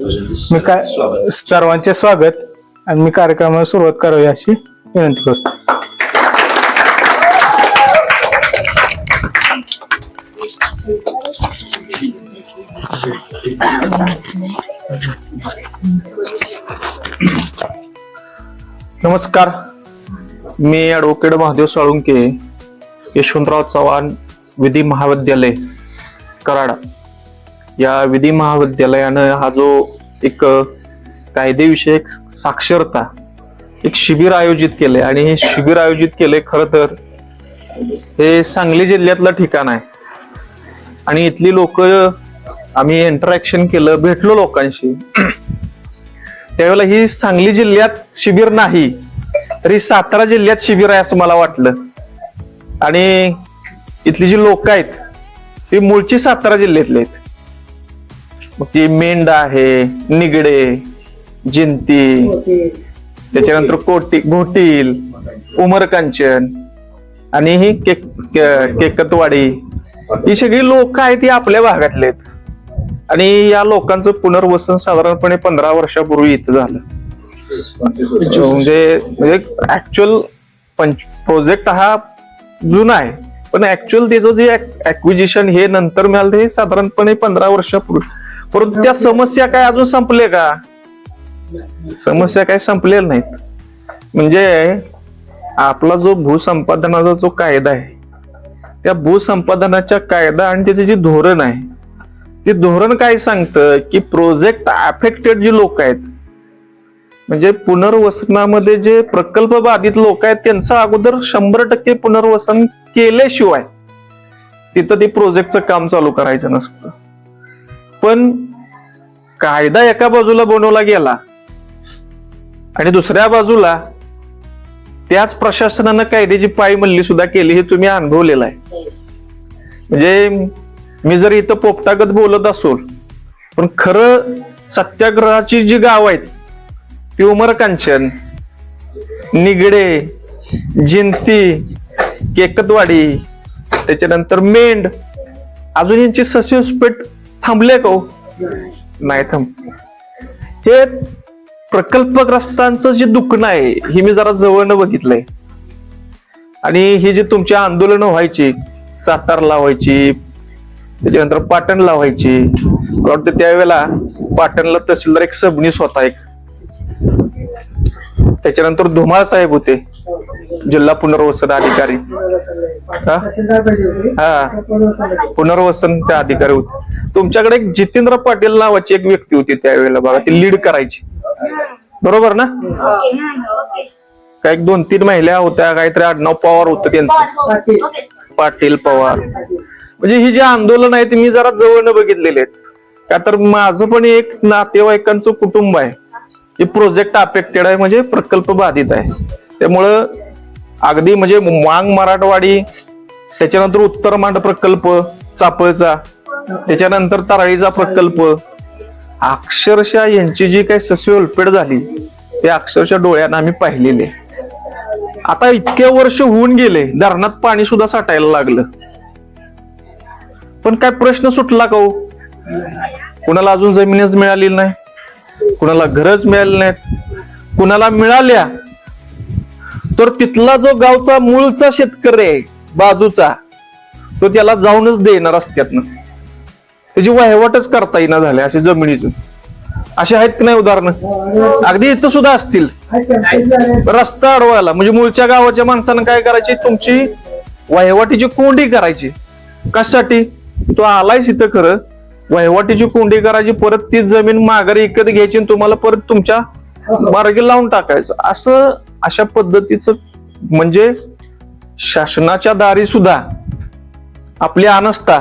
मी काय सर्वांचे स्वागत आणि मी कार्यक्रमाला सुरुवात करावी अशी विनंती करतो. नमस्कार. मी ॲडव्होकेट महादेव साळुंके यशवंतराव चव्हाण विधी महाविद्यालय कराड. या विधी महाविद्यालयानं हा जो एक कायदेविषयक साक्षरता एक शिबिर आयोजित केले आणि हे शिबिर आयोजित केले खर तर हे सांगली जिल्ह्यातलं ठिकाण आहे. आणि इथली लोक आम्ही इंटरॅक्शन केलं भेटलो लोकांशी. त्यावेळेला ही सांगली जिल्ह्यात शिबिर नाही तरी सातारा जिल्ह्यात शिबिर आहे असं मला वाटलं. आणि इथली जी लोक आहेत ती मूळची सातारा जिल्ह्यातली आहेत. जी मेंढ आहे निगडे जिंती त्याच्यानंतर कोटी घोटील उमरकांचन आणि ही केक केकतवाडी. ही सगळी लोक आहेत ती आपल्या भागातले आहेत. आणि या लोकांचं पुनर्वसन साधारणपणे पंधरा वर्षापूर्वी इथं झालं. म्हणजे म्हणजे ऍक्च्युअल प्रोजेक्ट हा जुना आहे. पण ऍक्च्युअल त्याचं जे ऍक्विजिशन हे नंतर मिळालं हे साधारणपणे पंधरा वर्षापूर्वी. परंतु त्या समस्या काय अजून संपले का? समस्या काय संपलेल्या नाहीत. म्हणजे आपला जो भूसंपादनाचा जो कायदा आहे त्या भूसंपादनाच्या कायदा आणि त्याचे जे धोरण आहे ते धोरण काय सांगतं? की प्रोजेक्ट अफेक्टेड जे लोक आहेत म्हणजे पुनर्वसनामध्ये जे प्रकल्प बाधित लोक आहेत त्यांचं अगोदर शंभर टक्के पुनर्वसन केल्याशिवाय तिथं ते प्रोजेक्टचं काम चालू करायचं नसतं. पण कायदा एका बाजूला बनवला गेला आणि दुसऱ्या बाजूला त्याच प्रशासनानं कायद्याची पायमल्ली सुद्धा केली हे तुम्ही अनुभवलेलं आहे. म्हणजे मी जर इथं पोपटागत बोलत असो पण खरं सत्याग्रहाची जी गाव आहेत ती उमरकांचन निगडे जिंती केकतवाडी त्याच्यानंतर मेंढ अजून यांची सस्पेक्ट थांबले का हो? नाही थांब. हे प्रकल्पग्रस्तांचं जे दुखणं आहे हे मी जरा जवळनं बघितलंय. आणि ही जी तुमची आंदोलनं व्हायची सातारला व्हायची त्याच्यानंतर पाटणला व्हायची वाटतं त्यावेळेला पाटणला तहसीलदार एक सबनीस होता एक. त्याच्यानंतर धुमाळ साहेब होते. जिल्हा पुनर्वसन अधिकारी. हा? हा. पुनर्वसनचे अधिकारी होते. तुमच्याकडे एक जितेंद्र पाटील नावाची एक व्यक्ती होती त्यावेळेला बघा ती लीड करायची. बरोबर ना? काय एक दोन तीन महिला होत्या काहीतरी आडनाव पवार होतं त्यांचं. पाटील पवार. म्हणजे ही जी आंदोलन आहे ती मी जरा जवळनं बघितलेले आहेत. का तर माझं पण एक नातेवाईकांचं कुटुंब आहे. हे प्रोजेक्ट अफेक्टेड आहे म्हणजे प्रकल्प बाधित आहे. त्यामुळं अगदी म्हणजे वांग मराठवाडी त्याच्यानंतर उत्तर मांड प्रकल्प चापळचा त्याच्यानंतर तराळीचा प्रकल्प. अक्षरशः यांची जी काही सस्य उलपेड झाली ते अक्षरशः डोळ्यानं आम्ही पाहिलेले. आता इतके वर्ष होऊन गेले धरणात पाणी सुद्धा साठायला लागलं. पण काय प्रश्न सुटला का हो? कुणाला अजून जमीनच मिळालेली नाही? कुणाला घरच मिळाली नाहीत? कुणाला मिळाल्या? तर तिथला जो गावचा मूळचा शेतकरी आहे बाजूचा तो त्याला जाऊनच देणार रस्त्यातनं त्याची वहिवाटच करता येईना झाल्या अशी जमिनीच. असे आहेत की नाही उदाहरणं? अगदी इथं सुद्धा असतील. रस्ता अडवायला म्हणजे मूळच्या गावाच्या माणसानं काय करायची? तुमची वहिवाटीची कोंडी करायची. कशासाठी? तो आलायच इथं खरं. वहिवाटीची कोंडी करायची परत ती जमीन माघारी विकत घ्यायची आणि तुम्हाला परत तुमच्या मार्गी लावून टाकायचं. असं अशा पद्धतीचं म्हणजे शासनाच्या दारी सुद्धा आपली अनस्था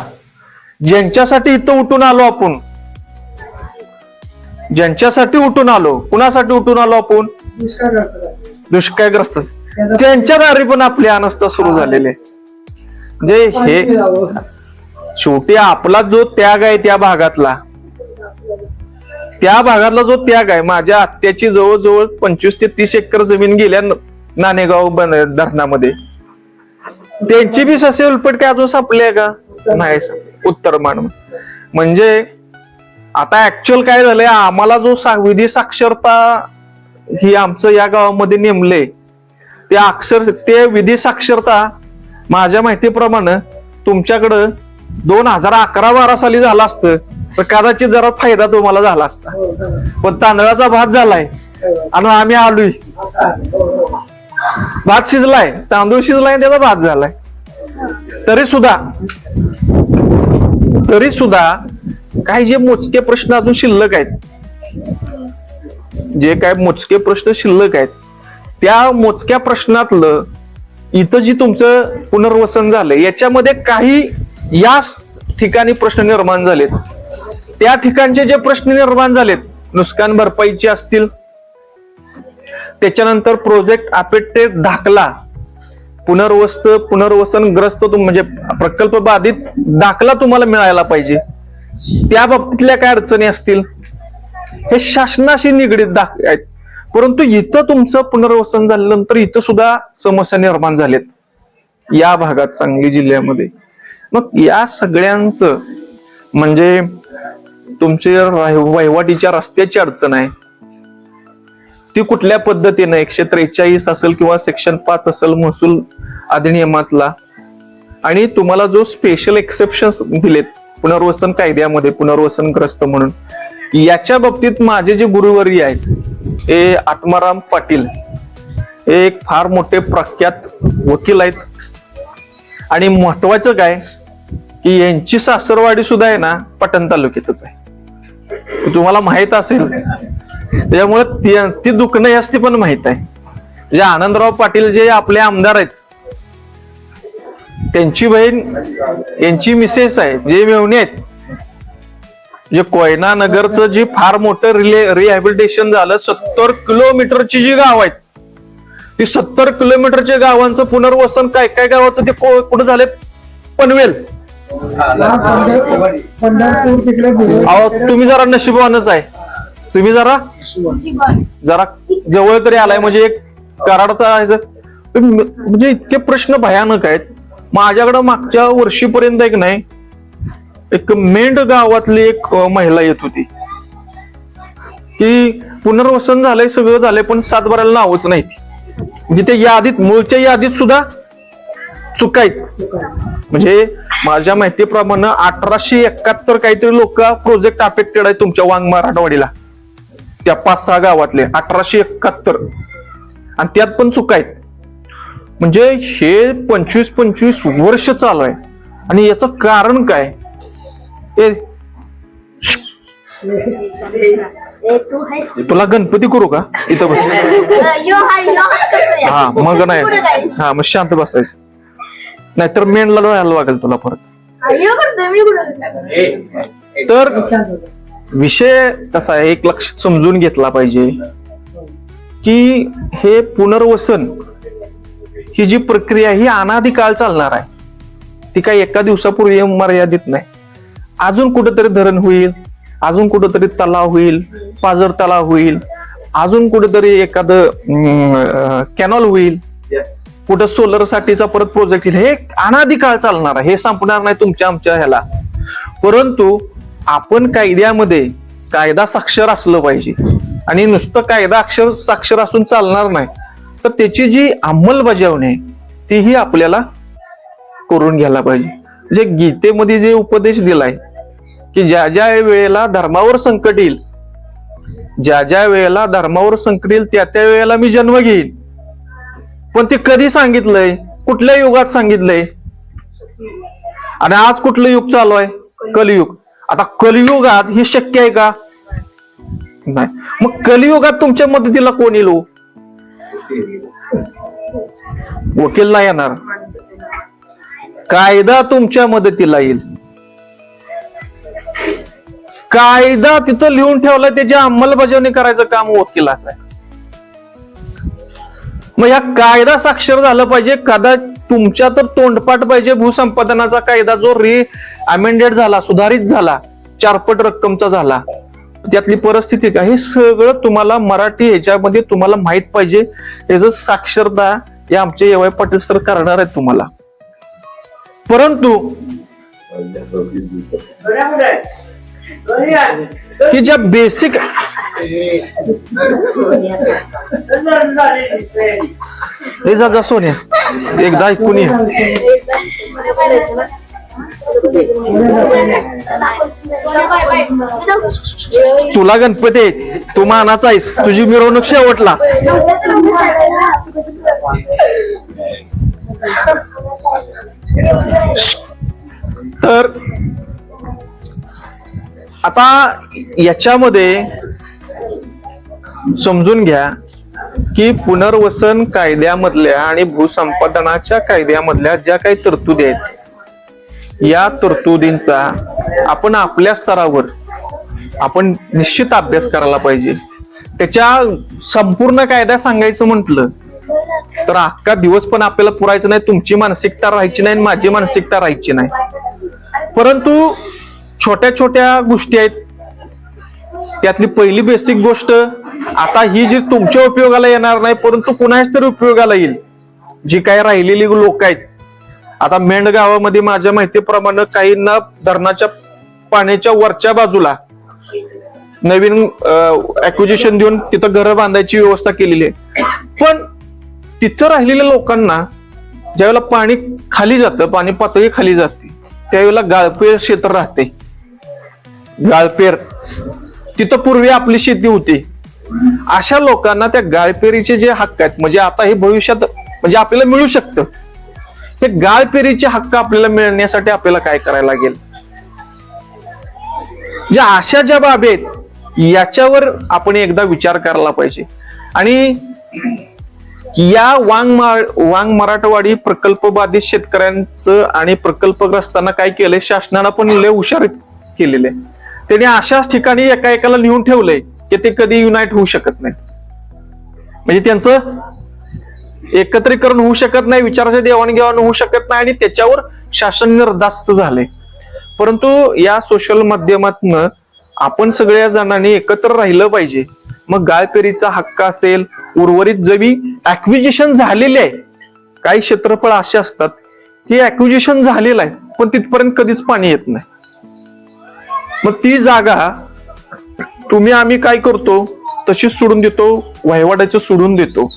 ज्यांच्यासाठी इथं उठून आलो आपण ज्यांच्यासाठी उठून आलो कुणासाठी उठून आलो आपण? दुष्काळग्रस्त. त्यांच्या दारी पण आपली अनस्था सुरू झालेली आहे. म्हणजे हे शेवटी आपला जो त्याग आहे त्या भागातला त्या भागातला जो त्याग आहे माझ्या आत्याची जवळजवळ पंचवीस ते तीस एकर जमीन गेल्या नाणेगाव बन- धरणामध्ये. त्यांची बी ससे उलपट काय अजून संपली आहे का? नाही उत्तर मान म्हणजे आता ऍक्च्युअल काय झालंय आम्हाला जो सा- विधी साक्षरता ही आमचं या गावामध्ये नेमले ते अक्षर ते विधी साक्षरता माझ्या माहितीप्रमाणे तुमच्याकडं दोन हजार अकरा बारा साली झालं असतं. तर कदाचित जरा फायदा तुम्हाला झाला असता. पण तांदळाचा भात झालाय आणि आम्ही आलोय. भात शिजलाय तांदूळ शिजलाय त्याचा भात झालाय. तरी सुद्धा तरी सुद्धा काही जे मोजके प्रश्न अजून शिल्लक आहेत जे काय मोजके प्रश्न शिल्लक आहेत त्या मोजक्या प्रश्नातलं इथं जी तुमचं पुनर्वसन झालंय याच्यामध्ये काही या ठिकाणी प्रश्न निर्माण झालेत. त्या ठिकाणचे जे प्रश्न निर्माण झालेत नुकसान भरपाईचे असतील. त्याच्यानंतर प्रोजेक्ट अपेटेड दाखला पुनर्वस्त पुनर्वसनग्रस्त म्हणजे प्रकल्प बाधित दाखला तुम्हाला मिळायला पाहिजे. त्या बाबतीतल्या काय अडचणी असतील? हे शासनाशी निगडीत दाख आहेत. परंतु इथं तुमचं पुनर्वसन झाल्यानंतर इथं सुद्धा समस्या निर्माण झाल्यात या भागात सांगली जिल्ह्यामध्ये. मग या सगळ्यांचं म्हणजे तुमचे वहिवाटीच्या रस्त्याची अडचण आहे. ती कुठल्या पद्धतीनं एकशे त्रेचाळीस असेल किंवा सेक्शन पाच असेल महसूल अधिनियमातला. आणि तुम्हाला जो स्पेशल एक्सेप्शन दिलेत पुनर्वसन कायद्यामध्ये पुनर्वसनग्रस्त म्हणून याच्या बाबतीत माझे जे गुरुवर्य आहेत हे आत्माराम पाटील हे एक फार मोठे प्रख्यात वकील आहेत. आणि महत्वाचं काय की यांची सासरवाडी सुद्धा आहे ना पटण तालुक्यातच आहे. तुम्हाला माहीत असेल. त्याच्यामुळे ती- ती दुखणं याची पण माहीत आहे. जे आनंदराव पाटील जे आपले आमदार आहेत त्यांची बहीण यांची मिसेस आहे जे मेवणे आहेत जे कोयना नगरचं जे फार मोठं रिले रिहॅबिलिटेशन झालं सत्तर किलोमीटरची जी गाव आहेत ती सत्तर किलोमीटरच्या गावांचं पुनर्वसन काय काय गावाचं ते कुठं झाले पनवेल. पंढरपूर तिकडे अहो तुम्ही जरा नशिबवानच आहे. तुम्ही जरा जरा जवळ तरी आलाय म्हणजे एक कराडचा आहे म्हणजे इतके प्रश्न भयानक आहेत. माझ्याकडं मागच्या वर्षीपर्यंत एक नाही एक मेंढ गावातली एक महिला येत होती. की पुनर्वसन झालंय सगळं झालंय पण सातबाराला नावच नाही म्हणजे त्या यादीत मूळच्या यादीत सुद्धा चुकायत म्हणजे माझ्या माहितीप्रमाणे अठराशे एकाहत्तर काहीतरी लोक प्रोजेक्ट अफेक्टेड आहे तुमच्या वांग मराठवाडीला. त्या पाच सहा गावातले अठराशे एकाहत्तर. आणि त्यात पण चुका आहेत. म्हणजे हे पंचवीस पंचवीस वर्ष चालू आहे. आणि याचं कारण काय? हे. तुला गणपती करू का? इथं बस. यो हाय, यो हात कसं हा? मग नाही. हा मग शांत बसायचं. नाहीतर मेनला जायला लागेल तुला परत. हा? तर विषय कसा आहे एक लक्ष समजून घेतला पाहिजे की हे पुनर्वसन ही जी प्रक्रिया ही अनादिकाळ चालणार आहे. ती काही एका दिवसापूर्वी मर्यादित नाही. अजून कुठेतरी धरण होईल अजून कुठेतरी तलाव होईल पाझर तलाव होईल अजून कुठेतरी एखादं कॅनॉल होईल. कुठं सोलर साठीचा परत प्रोजेक्ट येईल हे अनाधिकाळ चालणार आहे हे संपणार नाही तुमच्या आमच्या ह्याला. परंतु आपण कायद्यामध्ये कायदा साक्षर असलं पाहिजे. आणि नुसतं कायदा अक्षर साक्षर असून चालणार नाही. तर त्याची जी अंमलबजावणी आहे तीही आपल्याला करून घ्यायला पाहिजे. जे गीतेमध्ये जे उपदेश दिलाय की ज्या ज्या वेळेला धर्मावर संकट येईल ज्या ज्या वेळेला धर्मावर संकट येईल त्या त्या वेळेला मी जन्म घेईन. पण ते कधी सांगितलंय? कुठल्या युगात सांगितलंय? आणि आज कुठलं युग चालू आहे? कलियुग. आता कलियुगात हे शक्य आहे का? नाही. मग कलियुगात तुमच्या मदतीला कोण येईल हो? वकील नाही येणार. कायदा तुमच्या मदतीला येईल. कायदा तिथं लिहून ठेवलाय त्याची अंमलबजावणी करायचं काम वकिलाचं आहे. मग या कायदा साक्षर झालं पाहिजे. कदा तुमच्या तर तोंडपाठ पाहिजे. भूसंपादनाचा कायदा जो रि अमेंडेड झाला सुधारित झाला चारपट रक्कमचा झाला. त्यातली परिस्थिती काय? हे सगळं तुम्हाला मराठी ह्याच्यामध्ये तुम्हाला माहीत पाहिजे. याचं साक्षरता हे आमचे एवाय पाटील सर करणार आहेत तुम्हाला. परंतु की ज्या बेसिक हे जा जा सोन्या एकदा ऐकून ये तुला गणपती तू मानाचा आहेस तुझी मिरवणूक शेवटला तर आता याच्यामध्ये समजून घ्या की पुनर्वसन कायद्यामधल्या आणि भूसंपादनाच्या कायद्यामधल्या ज्या काही तरतुदी आहेत या तरतुदींचा आपण आपल्या स्तरावर आपण निश्चित अभ्यास करायला पाहिजे. त्याच्या संपूर्ण कायदा सांगायचं म्हटलं तर अख्खा दिवस पण आपल्याला पुरायचं नाही तुमची मानसिकता राहायची नाही आणि माझी मानसिकता राहायची नाही. परंतु छोट्या छोट्या गोष्टी आहेत. त्यातली पहिली बेसिक गोष्ट आता ही जी तुमच्या उपयोगाला येणार नाही परंतु कुणाच तरी उपयोगाला येईल. जी काही राहिलेली लोक आहेत. आता मेंढगावामध्ये माझ्या माहितीप्रमाणे काहींना धरणाच्या पाण्याच्या वरच्या बाजूला नवीन अक्विजिशन देऊन तिथं घरं बांधायची व्यवस्था केलेली आहे. पण तिथं राहिलेल्या लोकांना ज्यावेळेला पाणी खाली जातं पाणी पातळी खाली जाते त्यावेळेला गाळपेर क्षेत्र राहते. गाळपेर. तिथं पूर्वी आपली शेती होती. अशा लोकांना त्या गाळपेरीचे जे हक्क आहेत म्हणजे आता हे भविष्यात म्हणजे आपल्याला मिळू शकतं. हे गाळपेरीचे हक्क आपल्याला मिळण्यासाठी आपल्याला काय करायला लागेल? ज्या अशा ज्या बाबी आहेत याच्यावर आपण एकदा विचार करायला पाहिजे. आणि या वांग वांग मराठवाडी प्रकल्प बाधित शेतकऱ्यांचं आणि प्रकल्पग्रस्तांना काय केलंय? शासनानं पण लय हुशार केलेले त्यांनी अशाच ठिकाणी एका एकाला लिहून ठेवलंय की ते कधी युनाईट होऊ शकत नाही. म्हणजे त्यांचं एकत्रीकरण होऊ शकत नाही विचाराचे देवाणघेवाण होऊ शकत नाही आणि त्याच्यावर शासन निर्धास्त झाले परंतु या सोशल माध्यमातनं आपण सगळ्या जणांनी एकत्र राहिलं पाहिजे. मग गाळपेरीचा हक्क असेल उर्वरित जमी ऍक्विजिशन झालेले आहे काही क्षेत्रफळ असे असतात की ऍक्विजिशन झालेलं आहे पण तिथपर्यंत कधीच पाणी येत नाही. मग ती जागा तुम्ही आम्ही काय करतो तशीच सोडून देतो वहिवाटाचं सोडून देतो.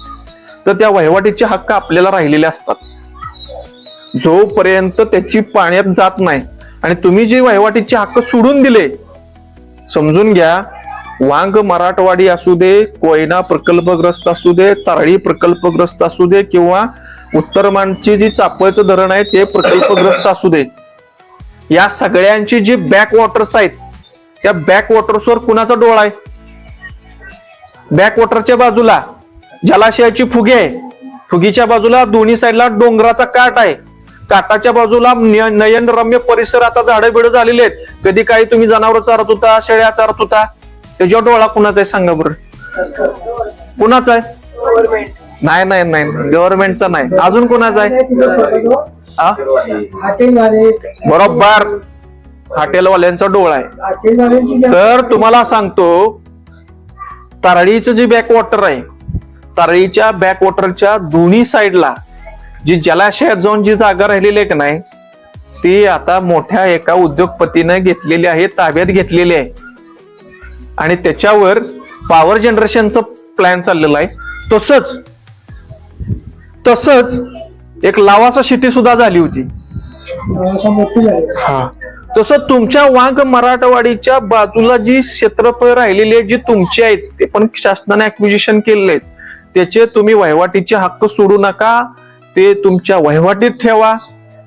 तर त्या वहिवाटीचे हक्क आपल्याला राहिलेले असतात. जोपर्यंत त्याची पाण्यात जात नाही आणि तुम्ही जे वहिवाटीचे हक्क सोडून दिले समजून घ्या वांग मराठवाडी असू दे कोयना प्रकल्पग्रस्त असू दे तारळी प्रकल्पग्रस्त असू दे किंवा उत्तरमानची जी चापळचं धरण आहे ते प्रकल्पग्रस्त असू दे. या सगळ्यांची जी बॅक वॉटर्स आहेत त्या बॅक वॉटर्सवर कुणाचा डोळा आहे? बॅक वॉटरच्या बाजूला जलाशयाची फुगे आहे. फुगीच्या बाजूला दोन्ही साईडला डोंगराचा काठ आहे. काटाच्या बाजूला नय- नयनरम्य परिसर आता झाडं बिडं झालेले आहेत. कधी काही तुम्ही जनावर चारत होता शेळ्या चारत होता त्याच्यावर डोळा कुणाचा आहे? सांगा बरं. कुणाचा आहे? नाही नाही नाही. गव्हर्नमेंटचा नाही. अजून कुणाचा आहे? बरोबर. हॉटेलवाल्यांचा डोळा आहे. तर तुम्हाला सांगतो तारळीचं जे बॅकवॉटर आहे तारळीच्या बॅकवॉटरच्या दोन्ही साईडला जी जलाशयात जाऊन जी जागा राहिलेली आहे का नाही ती आता मोठ्या एका उद्योगपतीने घेतलेली आहे ताब्यात घेतलेली आहे. आणि त्याच्यावर पॉवर जनरेशनचं प्लॅन चाललेलं आहे. तसंच तसंच एक लावाचा शेती सुद्धा झाली होती. हा. तसं तुमच्या वाघ मराठवाडीच्या बाजूला जी क्षेत्रफळ राहिलेली आहे जी तुमची आहेत ते पण शासनाने ऍक्विजिशन केलेले आहेत त्याचे तुम्ही वहिवाटीचे हक्क सोडू नका. ते तुमच्या वहिवाटीत ठेवा.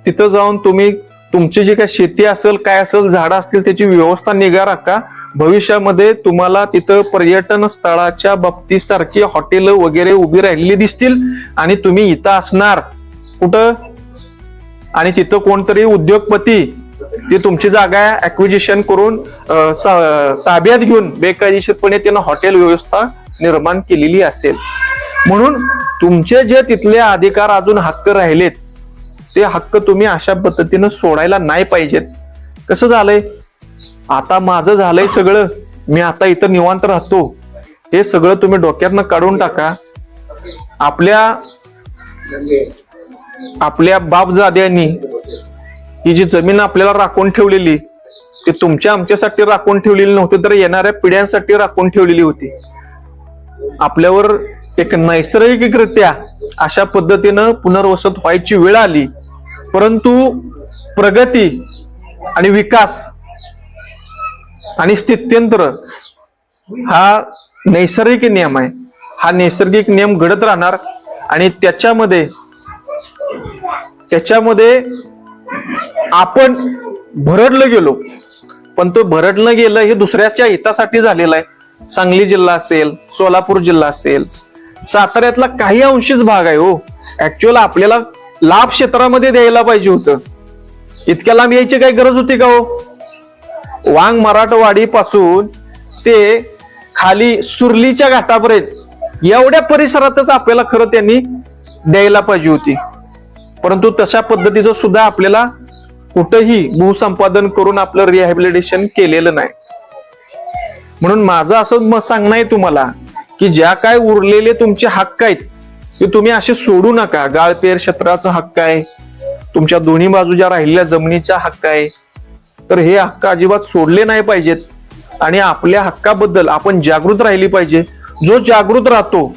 तिथं जाऊन तुम्ही तुमची जी काय शेती असेल काय असेल झाडं असतील त्याची व्यवस्था निगा राखा. भविष्यामध्ये तुम्हाला तिथं पर्यटन स्थळाच्या बाबतीत सारखी हॉटेल वगैरे उभी राहिलेली दिसतील आणि तुम्ही इथं असणार. कुठं? आणि तिथं कोणतरी उद्योगपती ती तुमची जागा ऍक्विजिशन करून ताब्यात घेऊन बेकायदेशीरपणे त्यानं हॉटेल व्यवस्था निर्माण केलेली असेल. म्हणून तुमचे जे तिथले अधिकार अजून हक्क राहिलेत ते हक्क तुम्ही अशा पद्धतीनं सोडायला नाही पाहिजेत. कसं झालंय? आता माझं झालंय सगळं मी आता इथं निवांत राहतो. हे सगळं तुम्ही डोक्यातनं काढून टाका. आपल्या आपल्या बापजाद्यांनी ही जी जमीन आपल्याला राखून ठेवलेली ती तुमच्या आमच्यासाठी राखून ठेवलेली नव्हती तर येणाऱ्या पिढ्यांसाठी राखून ठेवलेली होती. आपल्यावर एक नैसर्गिकरित्या अशा पद्धतीनं पुनर्वसत व्हायची वेळ आली परंतु प्रगती आणि विकास आणि स्थित्यंतर हा नैसर्गिक नियम आहे. हा नैसर्गिक नियम घडत राहणार आणि त्याच्यामध्ये त्याच्यामध्ये आपण भरडलं गेलो. पण तो भरडलं गेलं हे दुसऱ्याच्या हितासाठी झालेलं आहे. सांगली जिल्हा असेल सोलापूर जिल्हा असेल साताऱ्यातला काही अंशीच भाग आहे हो. ऍक्च्युअल आपल्याला लाभ क्षेत्रामध्ये द्यायला पाहिजे होतं. इतक्या लांब यायची काही गरज होती का हो? वांग मराठवाडी पासून ते खाली सुरलीच्या घाटापर्यंत एवढ्या परिसरातच आपल्याला खरं त्यांनी द्यायला पाहिजे होती. परंतु तशा पद्धतीचं सुद्धा आपल्याला कुठंही भूसंपादन करून आपलं रिहॅबिलिटेशन केलेलं नाही. म्हणून माझं असं मत सांगणं आहे तुम्हाला की ज्या काय उरलेले तुमचे हक्क आहेत ते तुम्ही असे सोडू नका. गाळपेर क्षेत्राचा हक्क आहे तुमच्या दोन्ही बाजूच्या राहिलेल्या जमिनीचा हक्क आहे तर हे हक्क अजिबात सोडले नाही पाहिजेत. आणि आपल्या हक्काबद्दल आपण जागृत राहिली पाहिजे. जो जागृत राहतो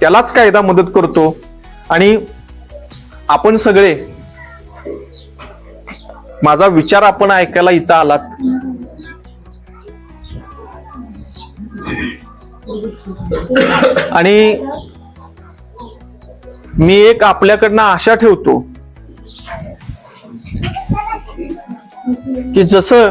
त्यालाच कायदा मदत करतो. आणि आपण सगळे माझा विचार आपण ऐकायला इथं आलात. आणि मी एक आपल्याकडनं आशा ठेवतो की जसं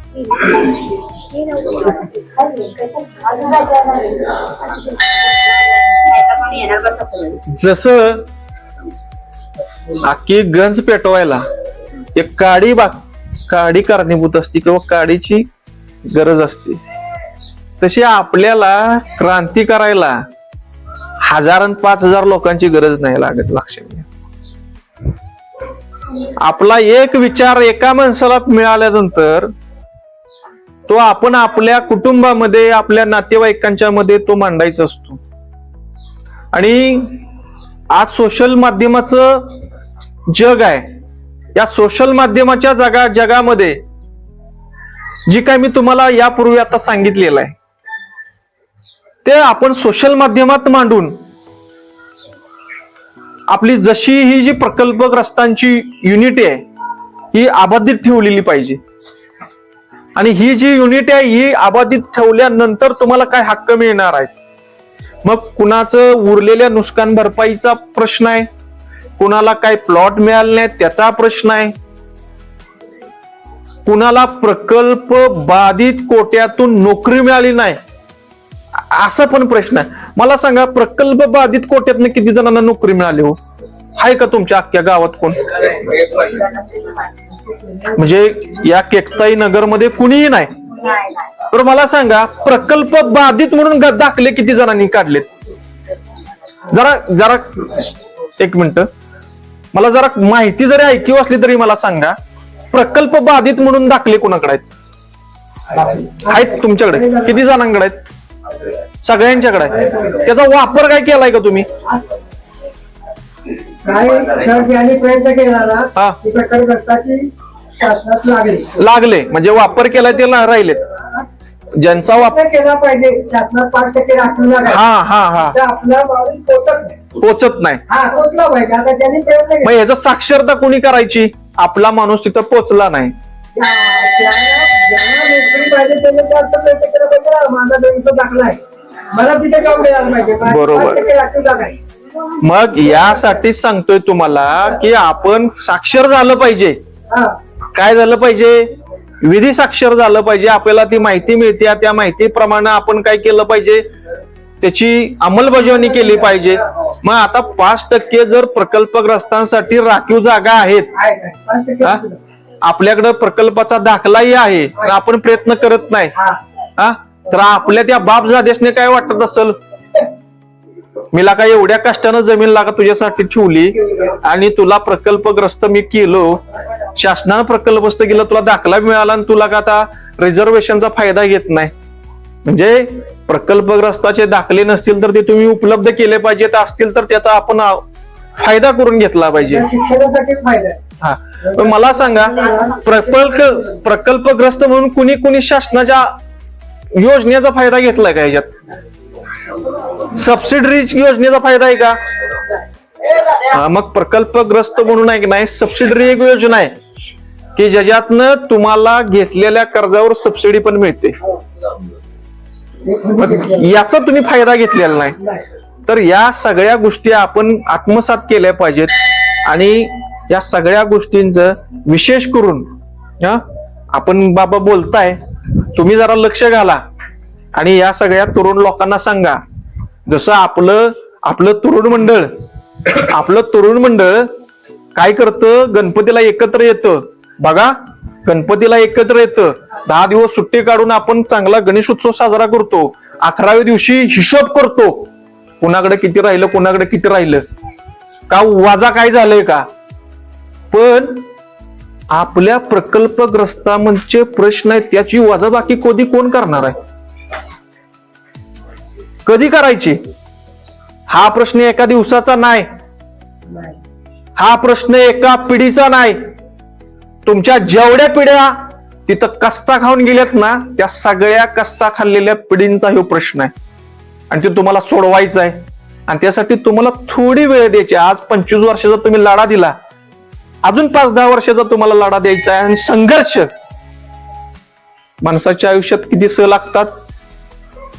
जसं अख्खी गंज पेटवायला एक काडी बा काडी कारणीभूत असते किंवा काडीची गरज असते. तशी आपल्याला क्रांती करायला हजार आणि पाच हजार लोकांची गरज नाही लागत लक्षात घ्या. आपला एक विचार एका माणसाला मिळाल्यानंतर तो आपण आपल्या कुटुंबामध्ये आपल्या नातेवाईकांच्या मध्ये तो मांडायचा असतो. आणि आज सोशल माध्यमाचं जग आहे. या सोशल माध्यमाच्या जगा जगामध्ये जी काय मी तुम्हाला यापूर्वी आता सांगितलेलं आहे ते आपण सोशल माध्यमात मांडून आपली जशी ही जी प्रकल्पग्रस्तांची युनिटी आहे ही अबाधित ठेवलेली पाहिजे. आणि ही जी युनिट आहे ही अबाधित ठेवल्यानंतर तुम्हाला काय हक्क मिळणार आहेत? मग कुणाचं उरलेल्या नुकसान भरपाईचा प्रश्न आहे. कुणाला काय प्लॉट मिळाले नाही त्याचा प्रश्न आहे. कुणाला प्रकल्प बाधित कोट्यातून नोकरी मिळाली नाही असा पण प्रश्न आहे. मला सांगा प्रकल्प बाधित कोट्यातनं किती जणांना नोकरी मिळाली हो? आहे का तुमच्या अख्ख्या गावात कोण? म्हणजे या केकताई नगरमध्ये कुणीही नाही. तर मला सांगा प्रकल्प बाधित म्हणून दाखले किती जणांनी काढलेत? जरा जरा एक मिनिट. मला जरा माहिती जरी ऐकीव असली तरी मला सांगा प्रकल्प बाधित म्हणून दाखले कोणाकडे आहेत? आहेत तुमच्याकडे. किती जणांकडे आहेत? सगळ्यांच्याकडे आहे त्याचा वापर काय केलाय का तुम्ही? काय सर ज्यांनी प्रयत्न केला ना हा. ती प्रकल्पग्रस्ताची शासनात लागली. लागले. म्हणजे वापर केलाय ते ला- राहिलेत ज्यांचा वापर केला पाहिजे शासनात पाच टक्के राखून हा हा हा. तर आपला माणूस पोचत नाही. पोचत नाही. हा पोचला पाहिजे. आता ज्यांनी प्रयत्न मग केला ह्याचं साक्षरता कोणी करायची? आपला माणूस तिथं पोचला नाही. ज्या- ज्यांना ज्यांना नोकरी पाहिजे त्यांनी जास्त प्रयत्न केला पाहिजे ना. माझा दोनशे दाखला आहे. मला तिथे काम मिळालं पाहिजे. बरोबर. टक्के राखून मग यासाठी सांगतोय तुम्हाला की आपण साक्षर झालं पाहिजे. काय झालं पाहिजे? विधी साक्षर झालं पाहिजे. आपल्याला ती माहिती मिळते. त्या माहितीप्रमाणे आपण काय केलं पाहिजे? त्याची अंमलबजावणी केली पाहिजे. मग आता पाच टक्के जर प्रकल्पग्रस्तांसाठी राखीव जागा आहेत? आपल्याकडे प्रकल्पाचा दाखलाही आहे. पण आपण प्रयत्न करत नाही. हा. हा? तर आपल्या त्या बाप जादेशने काय वाटत असेल? मीला काय एवढ्या कष्टानं जमीन लागा तुझ्यासाठी ठेवली आणि तुला प्रकल्पग्रस्त मी केलो. शासनानं प्रकल्पग्रस्त केलं तुला दाखला मिळाला आणि तुला का आता रिझर्वेशनचा फायदा घेत नाही? म्हणजे प्रकल्पग्रस्ताचे दाखले नसतील तर ते तुम्ही उपलब्ध केले पाहिजेत असतील तर त्याचा आपण फायदा करून घेतला पाहिजे. हा. मला सांगा प्रकल्प प्रकल्पग्रस्त म्हणून कुणी कुणी शासनाच्या योजनेचा फायदा घेतलाय का याच्यात सबसिडी योजनेचा फायदा आहे का? हा, मग प्रकल्पग्रस्त म्हणून आहे की नाही? सबसिडी एक योजना आहे की ज्याच्यातनं तुम्हाला घेतलेल्या कर्जावर सबसिडी पण मिळते. याचा तुम्ही फायदा घेतलेला नाही. तर या सगळ्या गोष्टी आपण आत्मसात केल्या पाहिजेत आणि या सगळ्या गोष्टींचं विशेष करून हा, आपण बाबा बोलताय तुम्ही जरा लक्ष घाला. आणि या सगळ्या तरुण लोकांना सांगा जसं आपलं आपलं तरुण मंडळ आपलं तरुण मंडळ काय करतं? गणपतीला एकत्र येतं. बघा गणपतीला एकत्र येतं. दहा दिवस सुट्टी काढून आपण चांगला गणेश उत्सव साजरा करतो. अकराव्या दिवशी हिशोब करतो. कुणाकडे किती राहिलं कुणाकडे किती राहिलं. का वाजा काय झालंय का? पण आपल्या प्रकल्पग्रस्तांचे प्रश्न आहेत त्याची वजाबाकी कधी कोण करणार आहे? कधी करायची? हा प्रश्न एका दिवसाचा नाही. हा प्रश्न एका पिढीचा नाही. तुमच्या जेवढ्या पिढ्या तिथं कस्ता खाऊन गेल्यात ना त्या सगळ्या कस्ता खाल्लेल्या पिढींचा हा प्रश्न आहे. आणि ते तुम्हाला सोडवायचा आहे आणि त्यासाठी तुम्हाला थोडी वेळ द्यायची. आज पंचवीस वर्षाचा तुम्ही लढा दिला. अजून पाच दहा वर्षाचा तुम्हाला लढा द्यायचा आहे. आणि संघर्ष. माणसाच्या आयुष्यात किती स लागतात?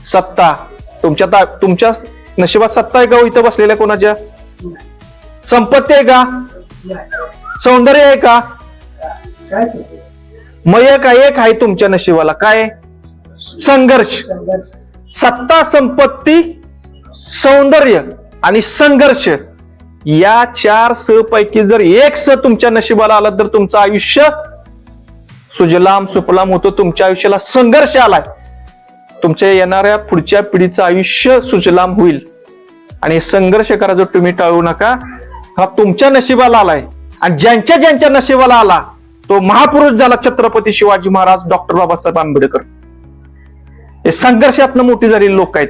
सत्ता. तुमच्या ता- तुमच्या नशिबात सत्ता आहे का हो इथं बसलेल्या कोणाच्या? संपत्ती आहे का? सौंदर्य आहे का? काय मग एक आहे एक आहे तुमच्या नशिबाला. काय? संघर्ष. सत्ता संपत्ती सौंदर्य आणि संघर्ष या चार स पैकी जर एक स तुमच्या नशिबाला आला तर तुमचं आयुष्य सुजलाम सुफलाम होतो. तुमच्या आयुष्याला संघर्ष आलाय. तुमच्या येणाऱ्या पुढच्या पिढीचं आयुष्य सुजलाम होईल. आणि संघर्ष करायचं तुम्ही टाळू नका. हा तुमच्या नशिबाला आलाय. आणि ज्यांच्या ज्यांच्या नशिबाला आला तो महापुरुष झाला छत्रपती शिवाजी महाराज डॉक्टर बाबासाहेब आंबेडकर. हे संघर्षातनं मोठी झालेली लोक आहेत.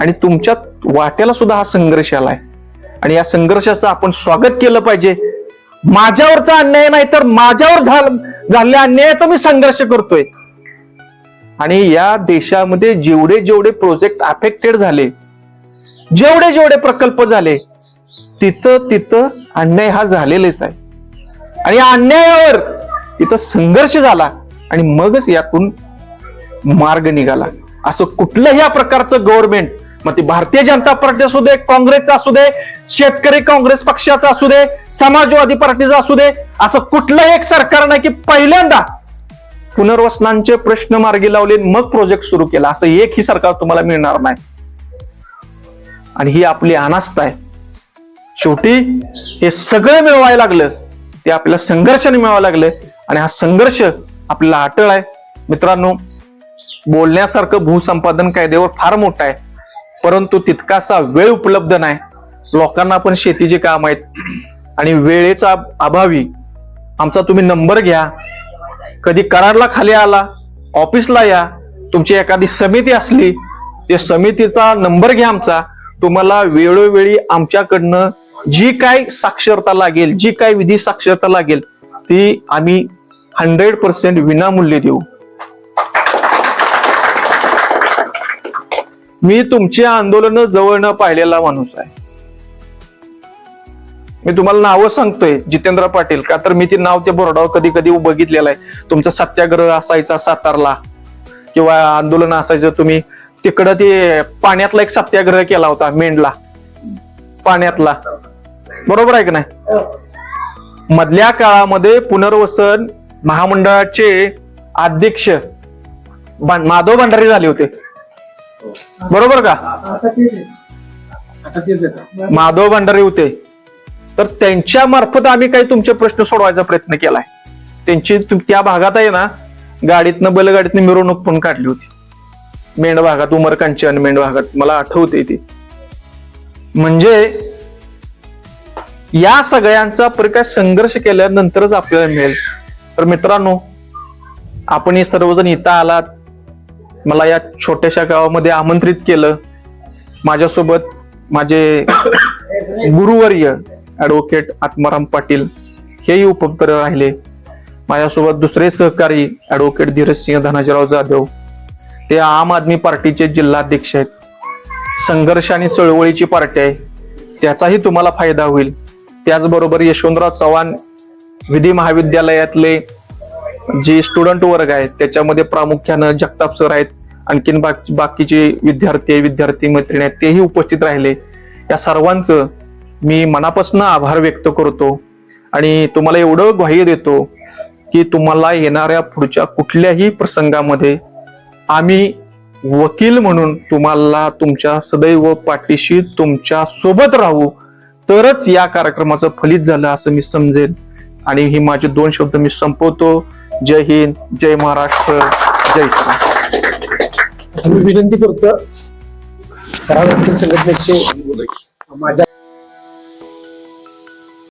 आणि तुमच्या वाट्याला सुद्धा हा संघर्ष आलाय. आणि या संघर्षाचं आपण स्वागत केलं पाहिजे. माझ्यावरचा अन्याय नाही तर माझ्यावर झाल- झालेल्या अन्यायाचा मी संघर्ष करतोय. आणि या देशामध्ये जेवढे जेवढे प्रोजेक्ट अफेक्टेड झाले जेवढे जेवढे प्रकल्प झाले तिथं तिथं अन्याय हा झालेलाच आहे. आणि या अन्यायावर तिथं संघर्ष झाला आणि मगच यातून मार्ग निघाला. असं कुठलंही या प्रकारचं गव्हर्नमेंट मग ते भारतीय जनता पार्टी असू दे काँग्रेसचा असू दे शेतकरी काँग्रेस पक्षाचा असू दे समाजवादी पार्टीचा असू दे असं कुठलंही एक सरकार नाही की पहिल्यांदा पुनर्वसनांचे प्रश्न मार्गी लावले मग प्रोजेक्ट सुरू केला. असं एकही सरकार तुम्हाला मिळणार नाही. आणि ही आपली अनास्था आहे. शेवटी हे सगळं मिळवायला लागलं ते आपल्याला संघर्षाने मिळवायला लागलं आणि हा संघर्ष आपल्याला अटळ आहे. मित्रांनो बोलण्यासारखं भूसंपादन कायद्यावर फार मोठा आहे. परंतु तितकासा वेळ उपलब्ध नाही. लोकांना पण शेतीचे काम आहेत. आणि वेळेचा अभावी आमचा तुम्ही नंबर घ्या. कधी कराडला खाली आला ऑफिसला या तुमची एखादी समिती असली ते समितीचा नंबर घ्या आमचा. तुम्हाला वेळोवेळी आमच्याकडनं जी काय साक्षरता लागेल जी काय विधी साक्षरता लागेल ती आम्ही हंड्रेड पर्सेंट विनामूल्य देऊ. मी तुमची आंदोलन जवळ न पाहिलेला माणूस आहे. मी तुम्हाला नावं सांगतोय जितेंद्र पाटील. का तर मी ते नाव त्या बोर्डावर कधी कधी बघितलेलं आहे. तुमचा सत्याग्रह असायचा सातारला किंवा आंदोलन असायचं तुम्ही. तिकडं ते पाण्यातला एक सत्याग्रह केला होता मेंढला. पाण्यातला. बरोबर आहे की नाही? मधल्या काळामध्ये पुनर्वसन महामंडळाचे अध्यक्ष माधव भंडारी झाले होते. बरोबर का? माधव भंडारी होते. तर त्यांच्या मार्फत आम्ही काही तुमचे प्रश्न सोडवायचा प्रयत्न केलाय. त्यांची तुम- त्या भागात आहे ना गाडीतनं बैलगाडीतनं मिरवणूक पण काढली होती. मेंढ भागात उमरकांची मेंढ भागात. मला आठवते ते. म्हणजे या सगळ्यांचा प्रकाश संघर्ष केल्यानंतरच आपल्याला मिळेल. तर मित्रांनो आपण हे सर्वजण इथं आलात. मला या छोट्याशा गावामध्ये आमंत्रित केलं. माझ्यासोबत माझे गुरुवर्य ॲडव्होकेट आत्माराम पाटील हेही उपस्थित राहिले. माझ्यासोबत दुसरे सहकारी ऍडव्होकेट धीरजसिंह धनाजीराव जाधव ते आम आदमी पार्टीचे जिल्हाध्यक्ष आहेत. संघर्ष आणि चळवळीची पार्टी आहे. त्याचाही तुम्हाला फायदा होईल. त्याचबरोबर यशवंतराव चव्हाण विधी महाविद्यालयातले जे स्टुडंट वर्ग आहेत त्याच्यामध्ये प्रामुख्यानं जगताप सर आहेत. आणखीन बाकी बाकीचे विद्यार्थी विद्यार्थी मैत्रिणी आहेत तेही उपस्थित राहिले. या सर्वांचं मी मनापासून आभार व्यक्त करतो आणि तुम्हाला एवढं ग्वाह्य देतो की तुम्हाला येणाऱ्या पुढच्या कुठल्याही प्रसंगामध्ये आम्ही वकील म्हणून तुम्हाला तुमच्या सदैव पाठीशी तुमच्यासोबत राहू तरच या कार्यक्रमाचं फलित झालं असं मी समजेल आणि ही माझे दोन शब्द मी संपवतो. जय हिंद जय महाराष्ट्र जय विनंती करतो. संघटनेचे माझ्या